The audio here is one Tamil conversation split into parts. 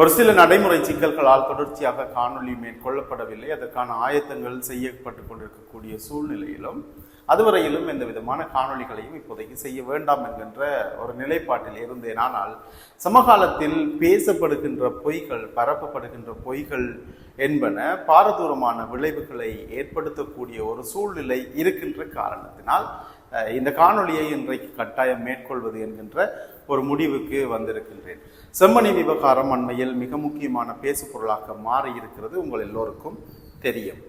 ஒரு சில நடைமுறை சிக்கல்களால் தொடர்ச்சியாக காணொலி மேற்கொள்ளப்படவில்லை. அதற்கான ஆயத்தங்கள் செய்யப்பட்டு கொண்டிருக்கக்கூடிய சூழ்நிலையிலும் அதுவரையிலும் எந்த விதமான காணொளிகளையும் இப்போதைக்கு செய்ய வேண்டாம் என்கின்ற ஒரு நிலைப்பாட்டில் இருந்தேன். ஆனால் சமகாலத்தில் பேசப்படுகின்ற பொய்கள் பரப்பப்படுகின்ற பொய்கள் என்பன பாரதூரமான விளைவுகளை ஏற்படுத்தக்கூடிய ஒரு சூழ்நிலை இருக்கின்ற காரணத்தினால் இந்த காணொளியை இன்றைக்கு கட்டாயம் மேற்கொள்வது என்கின்ற ஒரு முடிவுக்கு வந்திருக்கின்றேன். செம்மணி விவகாரம் அண்மையில் மிக முக்கியமான பேசு பொருளாக மாறி இருக்கிறது உங்கள் எல்லோருக்கும் தெரியும்.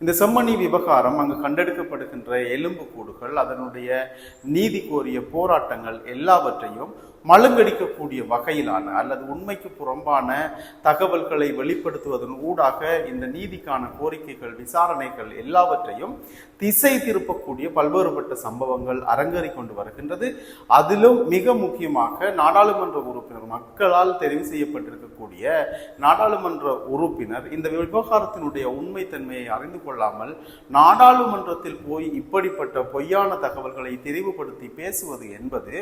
இந்த செம்மணி விவகாரம் அங்கு கண்டெடுக்கப்படுகின்ற எலும்புக்கூடுகள் அதனுடைய நீதி கோரிய போராட்டங்கள் எல்லாவற்றையும் மழுங்கடிக்கக்கூடிய வகையிலான அல்லது உண்மைக்கு புறம்பான தகவல்களை வெளிப்படுத்துவதன் ஊடாக இந்த நீதிக்கான கோரிக்கைகள் விசாரணைகள் எல்லாவற்றையும் திசை திருப்பக்கூடிய பல்வேறுபட்ட சம்பவங்கள் அரங்கேறிக் கொண்டு வருகின்றது. அதிலும் மிக முக்கியமாக நாடாளுமன்ற உறுப்பினர் மக்களால் தெரிவு செய்யப்பட்டிருக்கக்கூடிய நாடாளுமன்ற உறுப்பினர் இந்த விவகாரத்தினுடைய உண்மைத்தன்மையை அறிந்து கொள்ளாமல் நாடாளுமன்றத்தில் போய் இப்படிப்பட்ட பொய்யான தகவல்களை தெரிவுபடுத்தி பேசுவது என்பது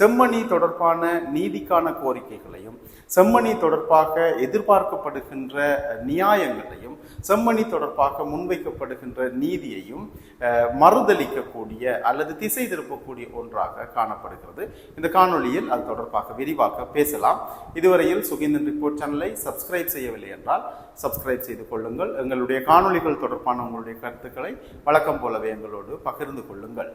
செம்மணி தொடர்பான நீதிக்கான கோரிக்கைகளையும் செம்மணி தொடர்பாக எதிர்பார்க்கப்படுகின்ற நியாயங்களையும் செம்மணி தொடர்பாக முன்வைக்கப்படுகின்ற நீதியையும் மறுதளிக்கக்கூடிய அல்லது திசை திருப்பக்கூடிய ஒன்றாக காணப்படுகிறது. இந்த காணொளியில் அது தொடர்பாக விரிவாக பேசலாம். இதுவரையில் சுகேந்தன் ரிப்போர்ட் சேனலை சப்ஸ்கிரைப் செய்யவில்லை என்றால் சப்ஸ்கிரைப் செய்து கொள்ளுங்கள். எங்களுடைய காணொளிகள் தொடர்பான உங்களுடைய கருத்துக்களை வழக்கம் போலவே எங்களோடு பகிர்ந்து கொள்ளுங்கள்.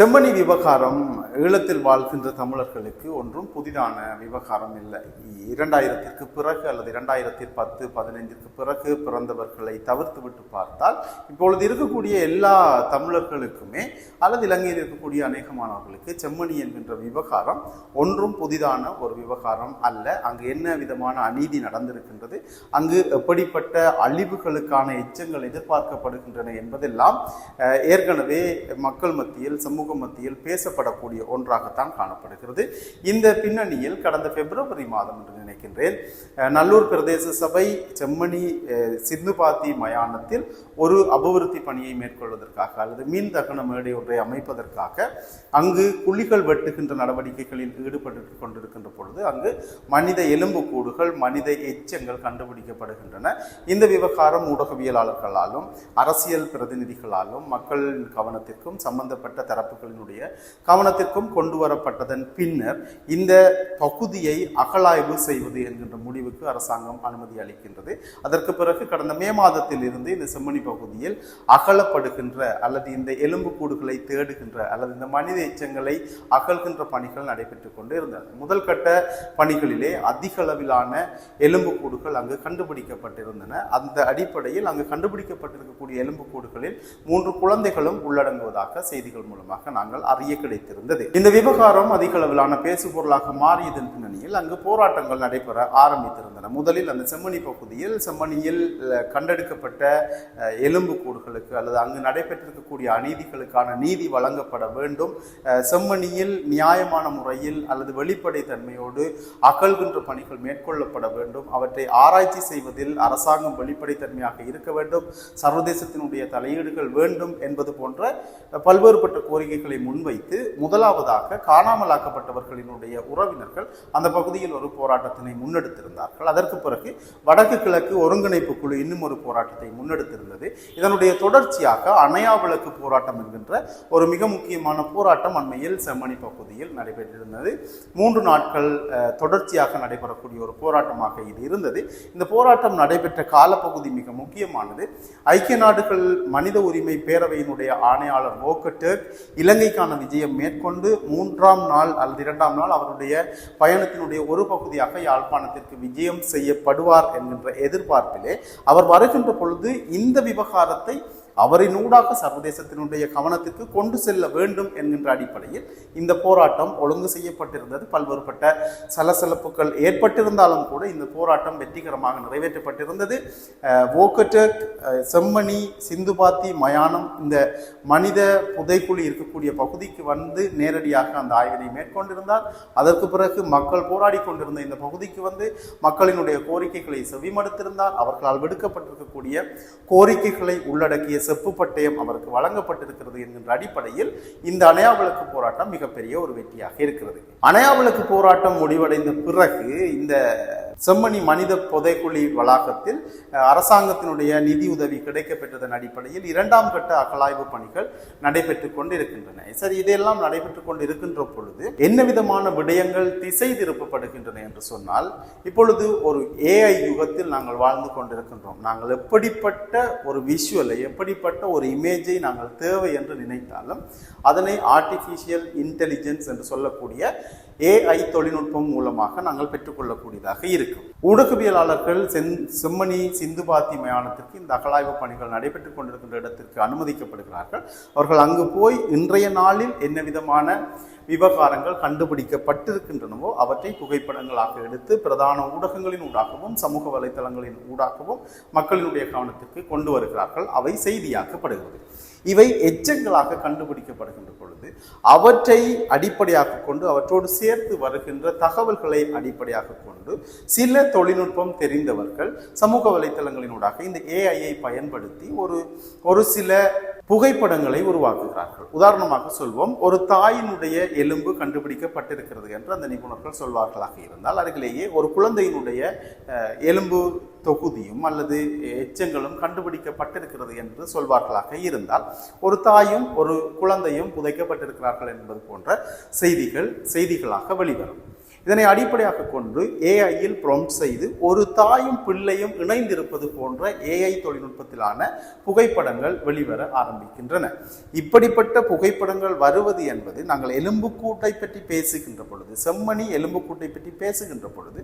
செம்மணி விவகாரம் ஈழத்தில் வாழ்கின்ற தமிழர்களுக்கு ஒன்றும் புதிதான விவகாரம் இல்லை. இரண்டாயிரத்திற்கு பிறகு அல்லது இரண்டாயிரத்தி பத்து பதினைந்திற்கு பிறகு பிறந்தவர்களை தவிர்த்து விட்டு பார்த்தால் இப்பொழுது இருக்கக்கூடிய எல்லா தமிழர்களுக்குமே அல்லது இலங்கையில் இருக்கக்கூடிய அநேகமானவர்களுக்கு செம்மணி என்கின்ற விவகாரம் ஒன்றும் புதிதான ஒரு விவகாரம் அல்ல. அங்கு என்ன விதமான அநீதி நடந்திருக்கின்றது? அங்கு எப்படிப்பட்ட அழிவுகளுக்கான எச்சங்கள் எதிர்பார்க்கப்படுகின்றன என்பதெல்லாம் ஏற்கனவே மக்கள் மத்தியில் சமூக மத்தியில் பேசப்படக்கூடிய ஒன்றாகத்தான் காணப்படுகிறது. இந்த பின்னணியில் கடந்த பிப்ரவரி மாதம் என்று நினைக்கின்றேன் நல்லூர் பிரதேச சபை செம்மணி சிந்துபாத்தி மயானத்தில் ஒரு அபிவிருத்தி பணியை மேற்கொள்வதற்காக அல்லது மீன் தகன மேடை ஒன்றை அமைப்பதற்காக அங்கு குழிகள் வெட்டுகின்ற நடவடிக்கைகளில் ஈடுபட்டு கொண்டிருக்கின்ற பொழுது அங்கு மனித எலும்புக்கூடுகள் மனித எச்சங்கள் கண்டுபிடிக்கப்படுகின்றன. இந்த விவகாரம் ஊடகவியலாளர்களாலும் அரசியல் பிரதிநிதிகளாலும் மக்கள் கவனத்திற்கும் சம்பந்தப்பட்ட தரப்புகளினுடைய கவனத்திற்கும் கொண்டு வரப்பட்டதன் பின்னர் இந்த பகுதியை அகழாய்வு செய்வது என்கின்ற முடிவுக்கு அரசாங்கம் அனுமதி அளிக்கின்றது. அதற்கு பிறகு கடந்த மே மாதத்தில் இருந்து இந்த செம்மணி பகுதியில் அகலப்படுகின்ற அல்லது இந்த எலும்புக்கூடுகளை தேடுகின்ற அல்லது இந்த மனித எச்சங்களை அகழ்கின்ற பணிகள் நடைபெற்றுக் கொண்டு இருந்தன முதல் கட்ட பணிகளிலே அதிக அளவிலான எலும்புக்கூடுகள் அங்கு கண்டுபிடிக்கப்பட்டிருந்தன. அந்த அடிப்படையில் அங்கு கண்டுபிடிக்கப்பட்டிருக்கக்கூடிய எலும்புக்கூடுகளில் மூன்று குழந்தைகளும் உள்ளடங்குவதாக செய்திகள் மூலமாக நாங்கள் அறிய கிடைத்திருந்தது. இந்த விவகாரம் அதிக அளவிலான பேசுபொருளாக மாறியதன் பின்னணியில் அங்கு போராட்டங்கள் நடைபெற ஆரம்பித்திருந்தன. முதலில் அந்த செம்மணி பகுதியில் செம்மணியில் கண்டெடுக்கப்பட்ட எலும்பு கூடுகளுக்கு அல்லது அங்கு நடைபெற்றிருக்கக்கூடிய அநீதிகளுக்கான நீதி வழங்கப்பட வேண்டும். செம்மணியில் நியாயமான முறையில் அல்லது வெளிப்படை தன்மையோடு அகழ்கின்ற பணிகள் மேற்கொள்ளப்பட வேண்டும். அவற்றை ஆராய்ச்சி செய்வதில் அரசாங்கம் வெளிப்படைத்தன்மையாக இருக்க வேண்டும். சர்வதேசத்தினுடைய தலையீடுகள் வேண்டும் என்பது போன்ற பல்வேறுபட்ட கோரிக்கைகளை முன்வைத்து முதலாவதாக காணாமலாக்கப்பட்டவர்களினுடைய உறவினர்கள் அந்த பகுதியில் ஒரு போராட்டத்தினை முன்னெடுத்திருந்தார்கள். அதற்கு பிறகு வடக்கு கிழக்கு ஒருங்கிணைப்பு குழு இன்னும் ஒரு போராட்டத்தை முன்னெடுத்திருந்தது. இதனுடைய தொடர்ச்சியாக அணையா விளக்கு போராட்டம் என்கின்ற ஒரு மிக முக்கியமான போராட்டம் அண்மையில் செம்மணி பகுதியில் நடைபெற்றிருந்தது. மூன்று நாட்கள் தொடர்ச்சியாக நடைபெறக்கூடிய ஒரு போராட்டமாக இது இருந்தது. இந்த போராட்டம் நடைபெற்ற காலப்பகுதி மிக முக்கியமானது. ஐக்கிய நாடுகள் மனித உரிமை பேரவையினுடைய ஆணையாளர் வோக்கட்டர் இலங்கைக்கான விஜயம் மேற்கொண்டு மூன்றாம் நாள் அல்லது இரண்டாம் நாள் அவருடைய பயணத்தினுடைய ஒரு பகுதியாக யாழ்ப்பாணத்திற்கு விஜயம் செய்யப்படுவார் என்கின்ற எதிர்பார்ப்பிலே அவர் வருகின்ற பொழுது இந்த விவகாரத்தை அவரினூடாக சர்வதேசத்தினுடைய கவனத்திற்கு கொண்டு செல்ல வேண்டும் என்கின்ற அடிப்படையில் இந்த போராட்டம் ஒழுங்கு செய்யப்பட்டிருந்தது. பல்வேறுபட்ட சலசலப்புகள் ஏற்பட்டிருந்தாலும் கூட இந்த போராட்டம் வெற்றிகரமாக நிறைவேற்றப்பட்டிருந்தது. அஹ், செம்மணி சிந்துபாத்தி மயானம் இந்த மனித புதைக்குழி இருக்கக்கூடிய பகுதிக்கு வந்து நேரடியாக அந்த ஆய்வினை மேற்கொண்டிருந்தார். அதற்கு பிறகு மக்கள் போராடி கொண்டிருந்த இந்த பகுதிக்கு வந்து மக்களினுடைய கோரிக்கைகளை செவிமடுத்திருந்தார். அவர்களால் விடுக்கப்பட்டிருக்கக்கூடிய கோரிக்கைகளை உள்ளடக்கிய செப்பு பட்டயம் அவருக்கு வழங்கப்பட்டிருக்கிறது என்கின்ற அடிப்படையில் இந்த அணையாவிளக்கு போராட்டம் மிகப்பெரிய ஒரு வெற்றியாக இருக்கிறது. அணையாவிளக்கு போராட்டம் முடிவடைந்த பிறகு இந்த செம்மணி மனித புதைக்குழி வளாகத்தில் அரசாங்கத்தினுடைய நிதி உதவி கிடைக்கப்பெற்றதன் அடிப்படையில் இரண்டாம் கட்ட அகலாய்வு பணிகள் நடைபெற்றுக் கொண்டு இருக்கின்றன சரி இதையெல்லாம் நடைபெற்றுக் கொண்டு இருக்கின்ற பொழுது என்ன விதமான விடயங்கள் திசை திருப்பப்படுகின்றன என்று சொன்னால் இப்பொழுது ஒரு ஏஐ யுகத்தில் நாங்கள் வாழ்ந்து கொண்டிருக்கின்றோம். நாங்கள் எப்படிப்பட்ட ஒரு விஷுவலை எப்படிப்பட்ட ஒரு இமேஜை நாங்கள் தேவை என்று நினைத்தாலும் அதனை ஆர்டிஃபிஷியல் இன்டெலிஜென்ஸ் என்று சொல்லக்கூடிய ஏஐ தொழில்நுட்பம் மூலமாக நாங்கள் பெற்றுக்கொள்ளக்கூடியதாக இருக்கும். ஊடகவியலாளர்கள் செந் செம்மணி சிந்துபாத்தி மயானத்திற்கு இந்த அகழாய்வு பணிகள் நடைபெற்றுக் கொண்டிருக்கின்ற இடத்திற்கு அனுமதிக்கப்படுகிறார்கள். அவர்கள் அங்கு போய் இன்றைய நாளில் என்ன விதமான விவகாரங்கள் கண்டுபிடிக்கப்பட்டிருக்கின்றனவோ அவற்றை புகைப்படங்களாக எடுத்து பிரதான ஊடகங்களின் ஊடாகவும் சமூக வலைத்தளங்களின் ஊடாகவும் மக்களினுடைய கவனத்திற்கு கொண்டு வருகிறார்கள். அவை செய்தியாக்கப்படுகிறது. இவை எச்சங்களாக கண்டுபிடிக்கப்படுகின்ற பொழுது அவற்றை அடிப்படையாக கொண்டு அவற்றோடு சேர்த்து வருகின்ற தகவல்களை அடிப்படையாக கொண்டு சில தொழில்நுட்பம் தெரிந்தவர்கள் சமூக வலைத்தளங்களினூடாக இந்த ஏஐயை பயன்படுத்தி ஒரு ஒரு சில புகைப்படங்களை உருவாக்குகிறார்கள். உதாரணமாக சொல்வோம் ஒரு தாயினுடைய எலும்பு கண்டுபிடிக்கப்பட்டிருக்கிறது என்று அந்த நிபுணர்கள் சொல்வார்களாக இருந்தால் அருகிலேயே ஒரு குழந்தையினுடைய எலும்பு தொகுதியும் அல்லது எச்சங்களும் கண்டுபிடிக்கப்பட்டிருக்கிறது என்று சொல்வார்களாக இருந்தால் ஒரு தாயும் ஒரு குழந்தையும் புதைக்கப்பட்டிருக்கிறார்கள் என்பது போன்ற செய்திகள் செய்திகளாக வெளிவரும். இதனை அடிப்படையாக கொண்டு ஏஐயில் ப்ரொம்ப்ட் செய்து ஒரு தாயும் பிள்ளையும் இணைந்திருப்பது போன்ற ஏஐ தொழில்நுட்பத்திலான புகைப்படங்கள் வெளிவர ஆரம்பிக்கின்றன. இப்படிப்பட்ட புகைப்படங்கள் வருவது என்பது நாங்கள் எலும்புக்கூட்டை பற்றி பேசுகின்ற பொழுது செம்மணி எலும்புக்கூட்டை பற்றி பேசுகின்ற பொழுது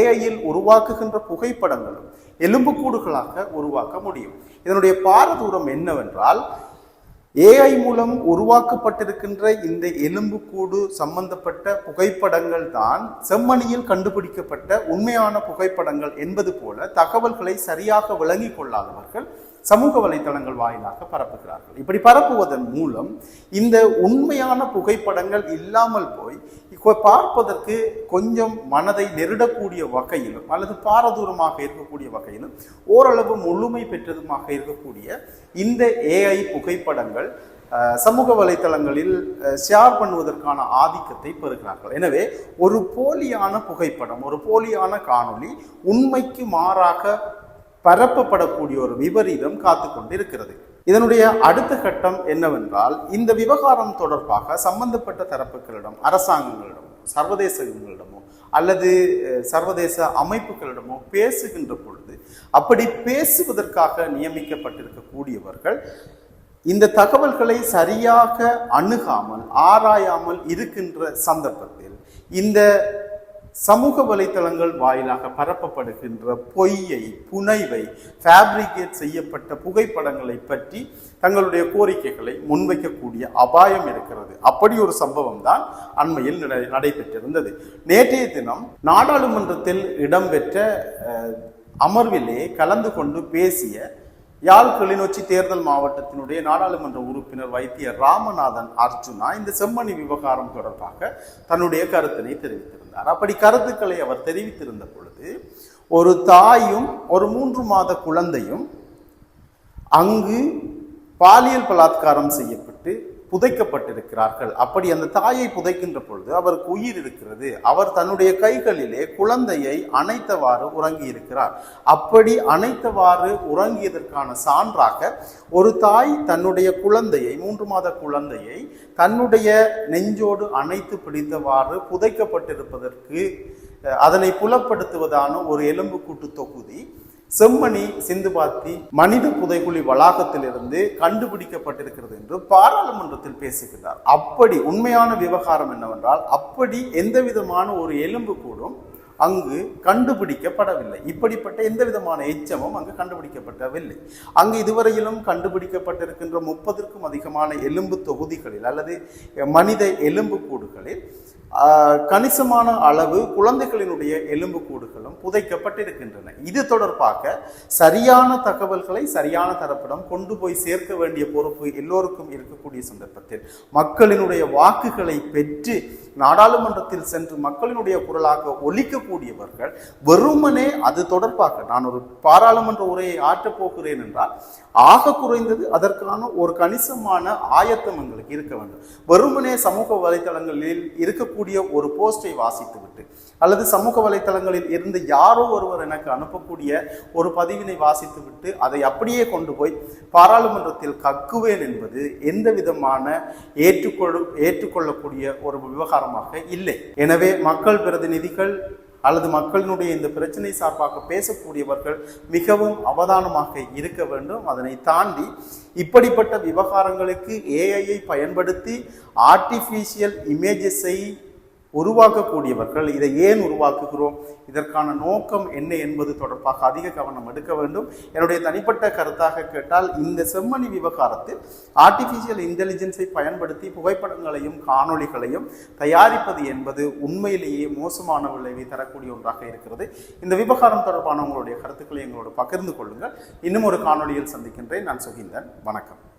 ஏஐயில் உருவாக்குகின்ற புகைப்படங்களும் எலும்புக்கூடுகளாக உருவாக்க முடியும். இதனுடைய பாரதூரம் என்னவென்றால் ஏஐ மூலம் உருவாக்கப்பட்டிருக்கின்ற இந்த எலும்புக்கூடு சம்பந்தப்பட்ட புகைப்படங்கள் தான் செம்மணியில் கண்டுபிடிக்கப்பட்ட உண்மையான புகைப்படங்கள் என்பது போல தகவல்களை சரியாக விளங்கிக் கொள்ளாதவர்கள் சமூக வலைத்தளங்கள் வாயிலாக பரப்புகிறார்கள். இப்படி பரப்புவதன் மூலம் இந்த உண்மையான புகைப்படங்கள் இல்லாமல் போய் பார்ப்பதற்கு கொஞ்சம் மனதை நெருடக்கூடிய வகையிலும் அல்லது பாரதூரமாக இருக்கக்கூடிய வகையிலும் ஓரளவு முழுமை பெற்றதுமாக இருக்கக்கூடிய இந்த ஏஐ புகைப்படங்கள் சமூக வலைத்தளங்களில் ஷேர் பண்ணுவதற்கான ஆதிக்கத்தை பெறுகிறார்கள். எனவே ஒரு போலியான புகைப்படம் ஒரு போலியான காணொளி உண்மைக்கு மாறாக பரப்பப்படக்கூடிய ஒரு விபரீதம் காத்து கொண்டிருக்கிறது இதனுடைய அடுத்த கட்டம் என்னவென்றால் இந்த விவகாரம் தொடர்பாக சம்பந்தப்பட்ட தரப்புகளிடம் அரசாங்கங்களிடமோ சர்வதேசங்களிடமோ அல்லது சர்வதேச அமைப்புகளிடமோ பேசுகின்ற பொழுது அப்படி பேசுவதற்காக நியமிக்கப்பட்டிருக்கக்கூடியவர்கள் இந்த தகவல்களை சரியாக அணுகாமல் ஆராயாமல் இருக்கின்ற சந்தர்ப்பத்தில் இந்த சமூக வலைத்தளங்கள் வாயிலாக பரப்பப்படுகின்ற பொய்யை புனைவை ஃபேப்ரிகேட் செய்யப்பட்ட புகைப்படங்களை பற்றி தங்களுடைய கோரிக்கைகளை முன்வைக்கக்கூடிய அபாயம் இருக்கிறது. அப்படி ஒரு சம்பவம் தான் அண்மையில் நடைபெற்றிருந்தது. நேற்றைய தினம் நாடாளுமன்றத்தில் இடம்பெற்ற அமர்விலே கலந்து கொண்டு பேசிய யாழ் கிளிநொச்சி தேர்தல் மாவட்டத்தினுடைய நாடாளுமன்ற உறுப்பினர் வைத்திய ராமநாதன் அர்ஜுனா இந்த செம்மணி விவகாரம் தொடர்பாக தன்னுடைய கருத்தினை தெரிவித்திருந்தார் அப்படி கருத்துக்களை அவர் தெரிவித்திருந்த பொழுது ஒரு தாயும் ஒரு மூன்று மாத குழந்தையும் அங்கு பாலியல் பலாத்காரம் செய்யப்பட்டு புதைக்கப்பட்டிருக்கிறார்கள். அப்படி அந்த தாயை புதைக்கின்ற பொழுது அவருக்கு உயிர் இருக்கிறது. அவர் தன்னுடைய கைகளிலே குழந்தையை அணைத்தவாறு உறங்கி இருக்கிறார் அப்படி அணைத்தவாறு உறங்கியதற்கான சான்றாக ஒரு தாய் தன்னுடைய குழந்தையை மூன்று மாத குழந்தையை தன்னுடைய நெஞ்சோடு அணைத்து பிடித்தவாறு புதைக்கப்பட்டிருப்பதற்கு அதனை புலப்படுத்துவதான ஒரு எலும்புக்கூட்டு தொகுதி செம்மணி சிந்துபாத்தி மனித புதைக்குழி வளாகத்திலிருந்து கண்டுபிடிக்கப்பட்டிருக்கிறது என்று பாராளுமன்றத்தில் பேசுகிறார். அப்படி உண்மையான விவகாரம் என்னவென்றால் அப்படி எந்த விதமான ஒரு எலும்பு கூடும் அங்கு கண்டுபிடிக்கப்படவில்லை. இப்படிப்பட்ட எந்த விதமான எச்சமும் அங்கு கண்டுபிடிக்கப்படவில்லை. அங்கு இதுவரையிலும் கண்டுபிடிக்கப்பட்டிருக்கின்ற முப்பதற்கும் அதிகமான எலும்பு தொகுதிகளில் அல்லது மனித எலும்பு கூடுகளில் கணிசமான அளவு குழந்தைகளினுடைய எலும்புக்கூடுகளும் புதைக்கப்பட்டிருக்கின்றன. இது தொடர்பாக சரியான தகவல்களை சரியான தரப்பிடம் கொண்டு போய் சேர்க்க வேண்டிய பொறுப்பு எல்லோருக்கும் இருக்கக்கூடிய சந்தர்ப்பத்தில் மக்களினுடைய வாக்குகளை பெற்று நாடாளுமன்றத்தில் சென்று மக்களினுடைய குரலாக ஒலிக்கக்கூடியவர்கள் வெறுமனே அது தொடர்பாக நான் ஒரு பாராளுமன்ற உரையை ஆற்றப் போகிறேன் என்றால் ஆக குறைந்தது அதற்கான ஒரு கணிசமான ஆயத்தம் எங்களுக்கு இருக்க வேண்டும். வெறுமனே சமூக வலைத்தளங்களில் இருக்கக்கூடிய ஒரு போஸ்டை வாசித்துவிட்டு அல்லது சமூக வலைத்தளங்களில் இருந்து யாரோ ஒருவர் எனக்கு அனுப்பக்கூடிய ஒரு பதிவினை வாசித்துவிட்டு அதை அப்படியே கொண்டு போய் பாராளுமன்றத்தில் கக்குவேன் என்பது எந்த விதமான ஏற்றுக்கொள் ஏற்றுக்கொள்ளக்கூடிய ஒரு விவகாரமாக இல்லை. எனவே மக்கள் பிரதிநிதிகள் அல்லது மக்களினுடைய இந்த பிரச்சனை சார்பாக பேசக்கூடியவர்கள் மிகவும் அவதானமாக இருக்க வேண்டும். அதனை தாண்டி இப்படிப்பட்ட விவகாரங்களுக்கு ஏஐயை பயன்படுத்தி ஆர்டிஃபிஷியல் இமேஜஸை உருவாக்கக்கூடியவர்கள் இதை ஏன் உருவாக்குகிறோம்? இதற்கான நோக்கம் என்ன என்பது தொடர்பாக அதிக கவனம் எடுக்க வேண்டும். என்னுடைய தனிப்பட்ட கருத்தாக கேட்டால் இந்த செம்மணி விவகாரத்தில் ஆர்டிஃபிஷியல் இன்டெலிஜென்ஸை பயன்படுத்தி புகைப்படங்களையும் காணொளிகளையும் தயாரிப்பது என்பது உண்மையிலேயே மோசமான விளைவை தரக்கூடிய ஒன்றாக இருக்கிறது. இந்த விவகாரம் தொடர்பான உங்களுடைய கருத்துக்களை எங்களோடு பகிர்ந்து கொள்ளுங்கள். இன்னும் ஒரு காணொளியில் சந்திக்கின்றேன். நான் சுகிந்தன். வணக்கம்.